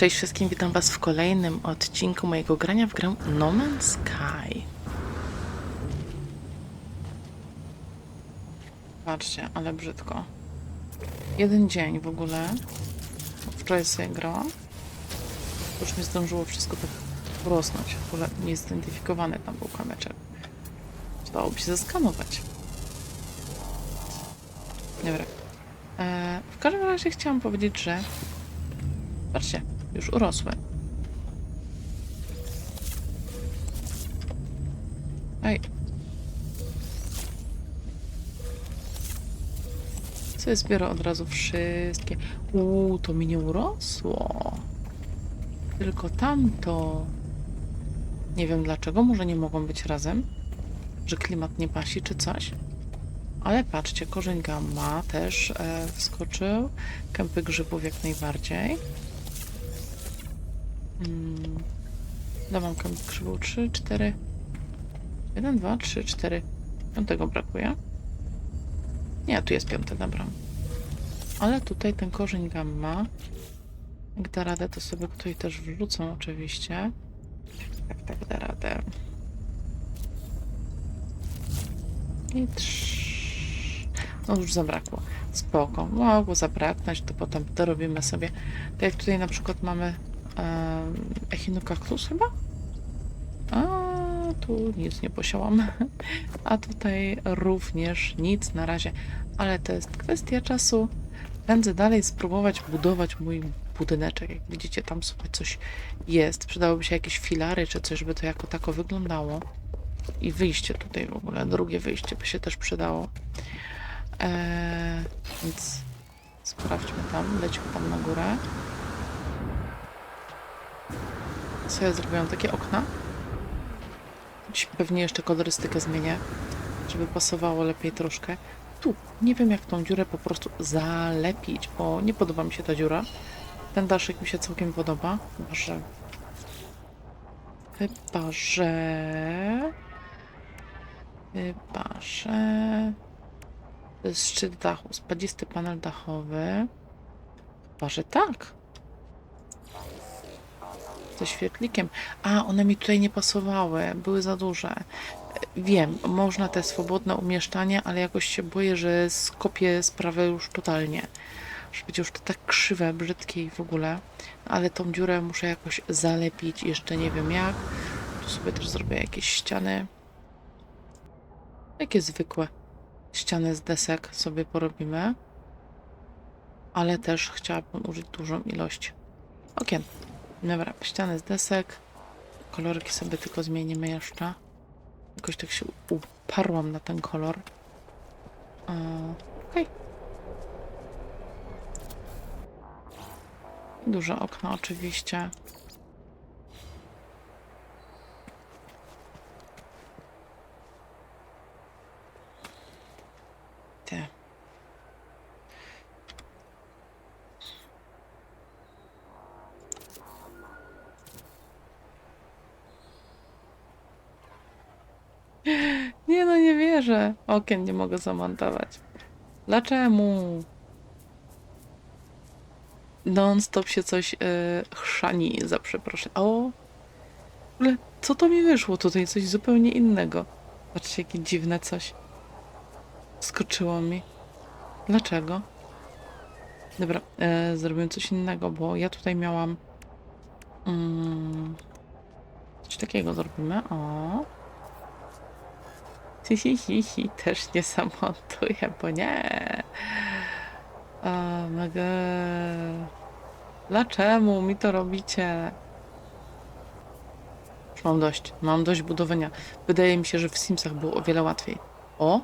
Cześć wszystkim, witam was w kolejnym odcinku mojego grania w grę No Man's Sky. Patrzcie, ale brzydko. Jeden dzień w ogóle. Wczoraj sobie grałam. Już mi zdążyło wszystko tak urosnąć. W ogóle niezidentyfikowany tam był kamyczek. Dałoby się zeskanować. Dobra. E, w każdym razie chciałam powiedzieć, że Patrzcie, już urosły. Ej. Co jest zbiorę od razu wszystkie. Uuu, to mi nie urosło. Tylko tamto. Nie wiem dlaczego, może nie mogą być razem. Że klimat nie pasi czy coś. Ale patrzcie, korzeń gamma też e, wskoczył. Kępy grzybów jak najbardziej. Ile mam kępy grzybów? 3, 4. 1, 2, 3, 4. Piątego brakuje. Nie, tu jest piąte, dobra. Ale tutaj ten korzeń gamma. Jak da radę, to sobie tutaj też wrzucą oczywiście. Tak, tak da radę. I trz... No już zabrakło. Spoko. Mogło zabraknąć, to potem dorobimy sobie. Tak jak tutaj na przykład mamy Echinocactus chyba? A tu nic nie posiałam. A tutaj również nic na razie. Ale to jest kwestia czasu. Będę dalej spróbować budować mój budyneczek. Jak widzicie, tam sobie coś jest. Przydałoby się jakieś filary czy coś, żeby to jako tako wyglądało. I wyjście tutaj w ogóle, drugie wyjście by się też przydało. Eee, więc sprawdźmy tam, lećmy tam na górę. Co ja zrobiłam? Takie okna? Pewnie jeszcze kolorystykę zmienię, żeby pasowało lepiej troszkę. Tu, nie wiem jak tą dziurę po prostu zalepić, bo nie podoba mi się ta dziura. Ten daszek mi się całkiem podoba, chyba że... Chyba że... Chyba że... To jest szczyt dachu, spadzisty panel dachowy. Chyba, że tak. Ze świetlikiem. A, one mi tutaj nie pasowały, były za duże. Wiem, można te swobodne umieszczanie, ale jakoś się boję, że skopię sprawę już totalnie. Że będzie już to tak krzywe, brzydkie i w ogóle. Ale tą dziurę muszę jakoś zalepić, jeszcze nie wiem jak. Tu sobie też zrobię jakieś ściany. Takie zwykłe ściany z desek sobie porobimy. Ale też chciałabym użyć dużą ilość okien. Dobra, ściany z desek. Kolorki sobie tylko zmienimy jeszcze. Jakoś tak się uparłam na ten kolor. E, Okej. Duże okno oczywiście. Te. Nie wierzę. Okien nie mogę zamontować. Dlaczego? Non-stop się coś yy, chrzani, za przeproszeniem. O! Ale co to mi wyszło tutaj? Coś zupełnie innego. Patrzcie, jakie dziwne coś. Skoczyło mi. Dlaczego? Dobra, e, zrobię coś innego, bo ja tutaj miałam... Mm, coś takiego zrobimy. O! Hi. Też nie zamontuję, bo nie. O, mogę. Dlaczego mi to robicie? Już mam dość. Mam dość budowania. Wydaje mi się, że w Simsach było o wiele łatwiej. O!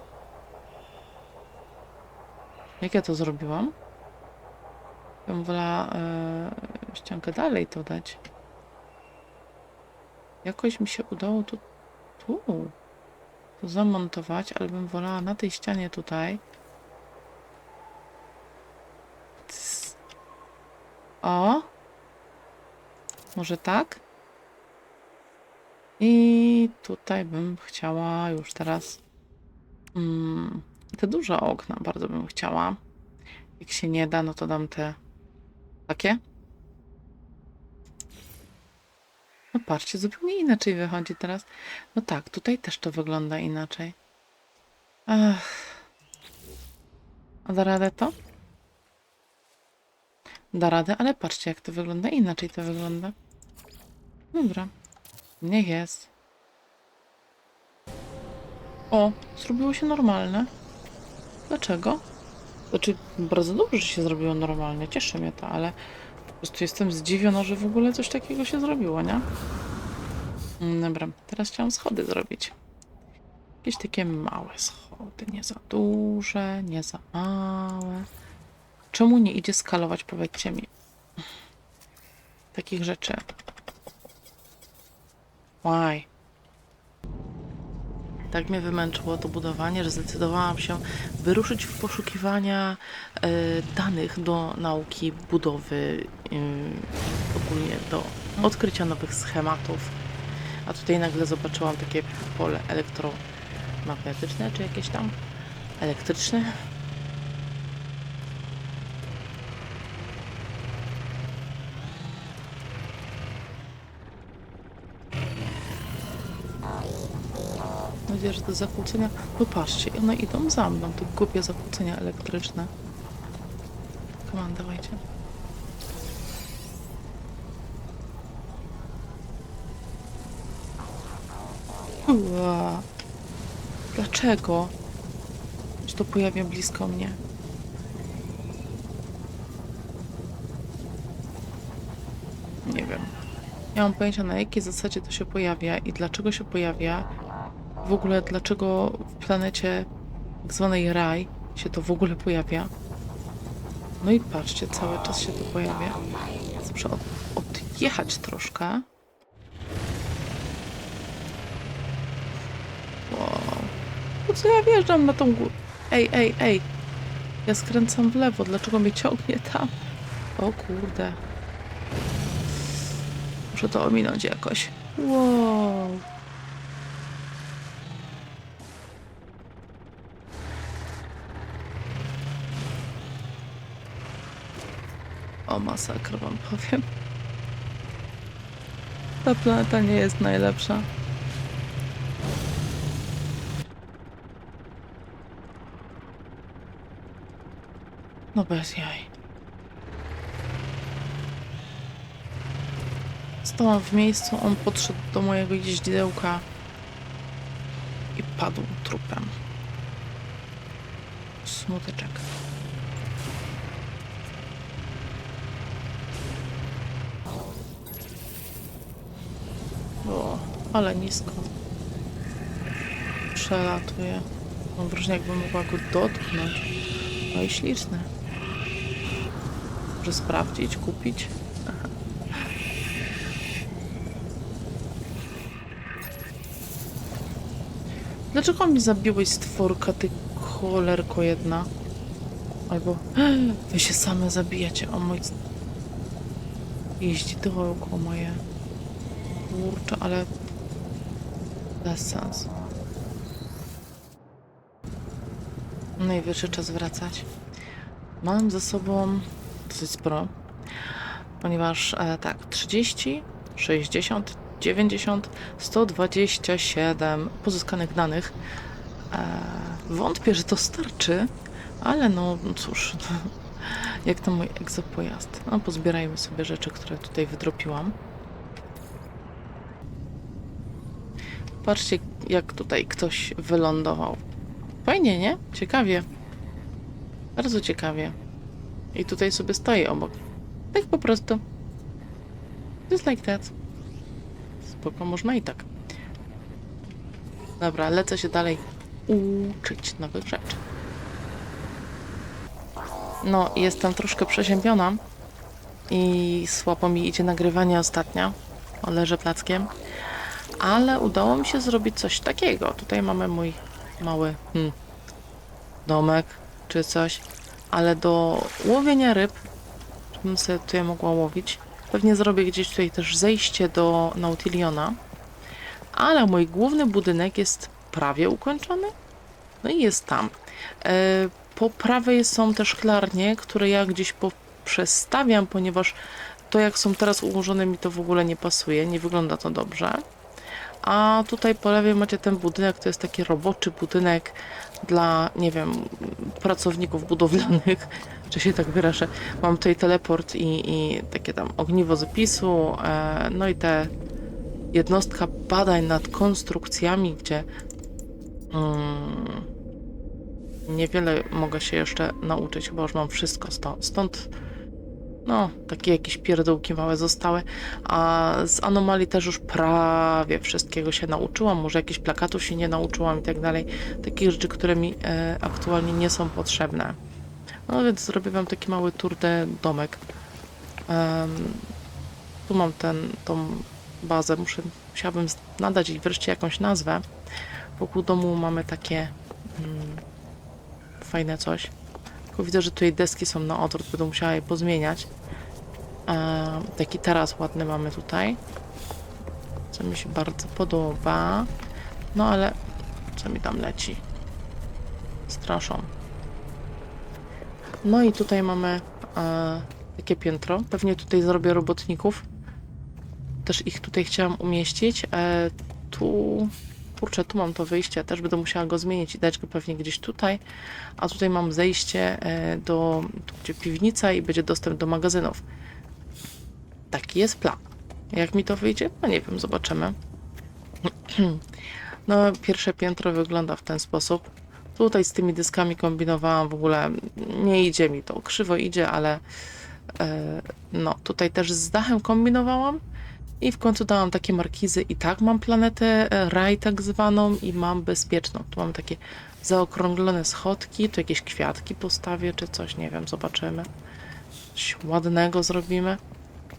Jak ja to zrobiłam? Ja bym wolała e, ściankę dalej to dać. Jakoś mi się udało tu, tu to zamontować, ale bym wolała na tej ścianie tutaj. O! Może tak? I tutaj bym chciała już teraz mm, te duże okna bardzo bym chciała. Jak się nie da, no to dam te takie. No patrzcie, zupełnie inaczej wychodzi teraz. No tak, tutaj też to wygląda inaczej. Ach. A da radę to? Da radę, ale patrzcie jak to wygląda. Inaczej to wygląda. Dobra. Niech jest. O, zrobiło się normalne. Dlaczego? Znaczy, bardzo dobrze, że się zrobiło normalnie. Cieszy mnie to, ale po prostu jestem zdziwiona, że w ogóle coś takiego się zrobiło, nie? Mm, Dobra, teraz chciałam schody zrobić. Jakieś takie małe schody, nie za duże, nie za małe. Czemu nie idzie skalować, powiedzcie mi. Takich rzeczy. Why? Tak mnie wymęczyło to budowanie, że zdecydowałam się wyruszyć w poszukiwania e, danych do nauki budowy, e, ogólnie do odkrycia nowych schematów. A tutaj nagle zobaczyłam takie pole elektromagnetyczne, czy jakieś tam elektryczne. Nadzieję, że te zakłócenia... Popatrzcie, one idą za mną, te głupie zakłócenia elektryczne. Come on, dawajcie. Dlaczego? Czy to pojawia blisko mnie? Nie wiem. Nie mam pojęcia na jakiej zasadzie to się pojawia i dlaczego się pojawia. W ogóle dlaczego w planecie tak zwanej raj się to w ogóle pojawia. No i patrzcie, cały czas się to pojawia. Muszę od, odjechać troszkę. Wow. Co ja wjeżdżam na tą górę? Ej, ej, ej. Ja skręcam w lewo. Dlaczego mnie ciągnie tam? O kurde. Muszę to ominąć jakoś. Wow. O masakra wam powiem. Ta planeta nie jest najlepsza. No bez jaj. Stałam w miejscu, on podszedł do mojego jeździdełka i padł trupem. Smuteczek. O, ale nisko. Przelatuje. Mam wrażenie, jakbym mogła go dotknąć. No i śliczne. Może sprawdzić, kupić? Dlaczego mi zabiłeś stworka, ty cholerko jedna? Albo wy się same zabijacie, o mój... Jeździ dookoła moje... Kurczę, ale... Bez sensu. Najwyższy czas wracać. Mam ze sobą dosyć sporo, ponieważ e, tak, 30, 60, 90, 127 pozyskanych danych. E, wątpię, że to starczy, ale no cóż, jak to mój egzopojazd. No, pozbierajmy sobie rzeczy, które tutaj wydropiłam. Patrzcie, jak tutaj ktoś wylądował. Fajnie, nie? Ciekawie. Bardzo ciekawie. I tutaj sobie stoję obok. Tak po prostu. Just like that. Spoko, można i tak. Dobra, lecę się dalej uczyć nowych rzeczy. No, jestem troszkę przeziębiona i słabo mi idzie nagrywanie ostatnio. O, leżę plackiem. Ale udało mi się zrobić coś takiego. Tutaj mamy mój mały hmm, domek czy coś, ale do łowienia ryb, żebym sobie tutaj mogła łowić, pewnie zrobię gdzieś tutaj też zejście do Nautiliona, ale mój główny budynek jest prawie ukończony, no i jest tam. E, po prawej są też szklarnie, które ja gdzieś poprzestawiam, ponieważ to to jak są teraz ułożone mi to w ogóle nie pasuje, nie wygląda to dobrze. A tutaj po lewej macie ten budynek, to jest taki roboczy budynek dla, nie wiem, pracowników budowlanych, czy się tak wyrażę. Mam tutaj teleport i, i takie tam ogniwo zapisu, e, no i te jednostka badań nad konstrukcjami, gdzie mm, niewiele mogę się jeszcze nauczyć, chyba już mam wszystko stąd. Stąd no, takie jakieś pierdółki małe zostały, a z anomalii też już prawie wszystkiego się nauczyłam, może jakieś plakatów się nie nauczyłam i tak dalej, takich rzeczy, które mi e, aktualnie nie są potrzebne. No więc zrobię wam taki mały tour de domek. Em, tu mam ten, tą bazę, muszę, musiałabym nadać jej wreszcie jakąś nazwę. Wokół domu mamy takie mm, fajne coś. Widzę, że tutaj deski są na odwrót, będę musiała je pozmieniać. E, taki taras ładny mamy tutaj. Co mi się bardzo podoba. No ale co mi tam leci? Straszą. No i tutaj mamy e, takie piętro. Pewnie tutaj zrobię robotników. Też ich tutaj chciałam umieścić. E, tu, kurczę, tu mam to wyjście. Też będę musiała go zmienić i dać go pewnie gdzieś tutaj. A tutaj mam zejście e, do, tu piwnica i będzie dostęp do magazynów. Taki jest plan. Jak mi to wyjdzie? No nie wiem, zobaczymy. No, pierwsze piętro wygląda w ten sposób. Tutaj z tymi dyskami kombinowałam w ogóle. Nie idzie mi to. Krzywo idzie, ale e, no, tutaj też z dachem kombinowałam. I w końcu dałam takie markizy. I tak mam planetę e, raj tak zwaną i mam bezpieczną. Tu mam takie zaokrąglone schodki, tu jakieś kwiatki postawię, czy coś, nie wiem, zobaczymy. Coś ładnego zrobimy.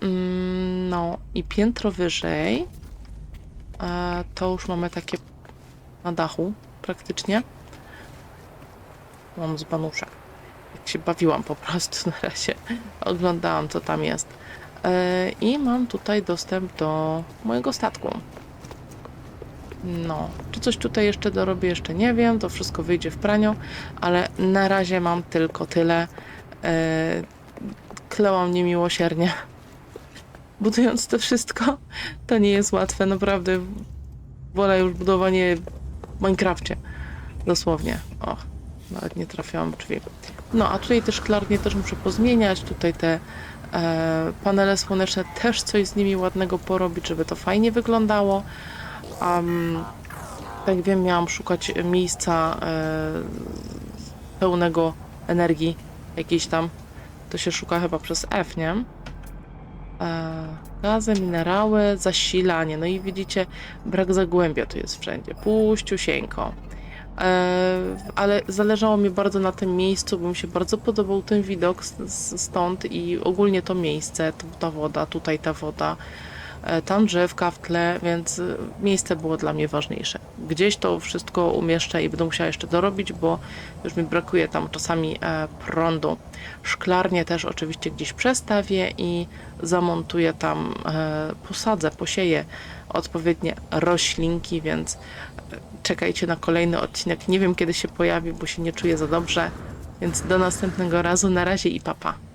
Mm, No i piętro wyżej e, to już mamy takie na dachu praktycznie. Mam z banuszek. Jak się bawiłam po prostu na razie. Oglądałam co tam jest. E, I mam tutaj dostęp do mojego statku. No, czy coś tutaj jeszcze dorobię, jeszcze nie wiem. To wszystko wyjdzie w praniu, ale na razie mam tylko tyle. E, klełam niemiłosiernie. Budując to wszystko, to nie jest łatwe, naprawdę. Wolę już budowanie w Minecrafcie. Dosłownie. O, nawet nie trafiałam w drzwi. No, a tutaj też szklarnie też muszę pozmieniać. Tutaj te panele słoneczne też coś z nimi ładnego porobić, żeby to fajnie wyglądało. Um, tak wiem, miałam szukać miejsca e, pełnego energii jakiejś tam. To się szuka chyba przez F, nie? E, gazy, minerały, zasilanie. No i widzicie, brak zagłębia tu jest wszędzie. Puściusieńko. E, ale zależało mi bardzo na tym miejscu, bo mi się bardzo podobał ten widok stąd i ogólnie to miejsce, ta woda, tutaj ta woda, e, tam drzewka w tle, więc e, miejsce było dla mnie ważniejsze. Gdzieś to wszystko umieszczę i będę musiała jeszcze dorobić, bo już mi brakuje tam czasami e, prądu. Szklarnię też oczywiście gdzieś przestawię i zamontuję tam, e, posadzę, posieję odpowiednie roślinki, więc e, czekajcie na kolejny odcinek. Nie wiem kiedy się pojawi, bo się nie czuję za dobrze, więc do następnego razu. Na razie i papa.